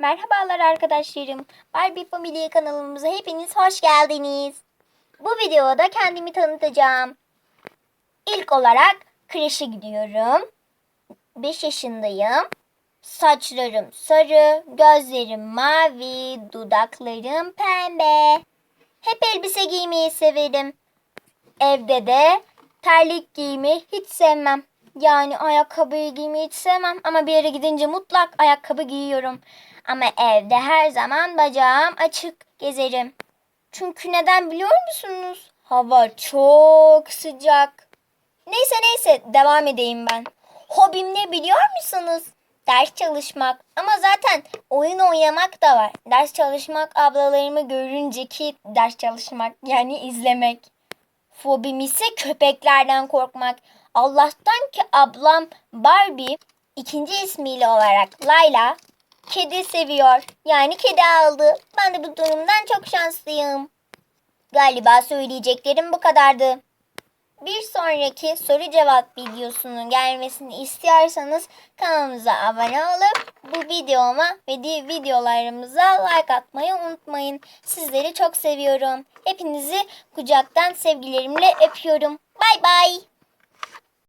Merhabalar arkadaşlarım. Barbie Family kanalımıza hepiniz hoş geldiniz. Bu videoda kendimi tanıtacağım. İlk olarak kreşe gidiyorum. 5 yaşındayım. Saçlarım sarı, gözlerim mavi, dudaklarım pembe. Hep elbise giymeyi severim. Evde de terlik giymeyi hiç sevmem. Yani ayakkabıyı giymeyi hiç sevmem ama bir yere gidince mutlak ayakkabı giyiyorum. Ama evde her zaman bacağım açık gezerim. Çünkü neden biliyor musunuz? Hava çok sıcak. Neyse neyse devam edeyim ben. Hobim ne biliyor musunuz? Ders çalışmak. Ama zaten oyun oynamak da var. Ders çalışmak ablalarımı görünce ki ders çalışmak yani izlemek. Fobim ise köpeklerden korkmak. Allah'tan ki ablam Barbie ikinci ismiyle olarak Layla kedi seviyor. Yani kedi aldı. Ben de bu durumdan çok şanslıyım. Galiba söyleyeceklerim bu kadardı. Bir sonraki soru cevap videosunun gelmesini istiyorsanız kanalımıza abone olup bu videoma ve diğer videolarımıza like atmayı unutmayın. Sizleri çok seviyorum. Hepinizi kucaktan sevgilerimle öpüyorum. Bay bay.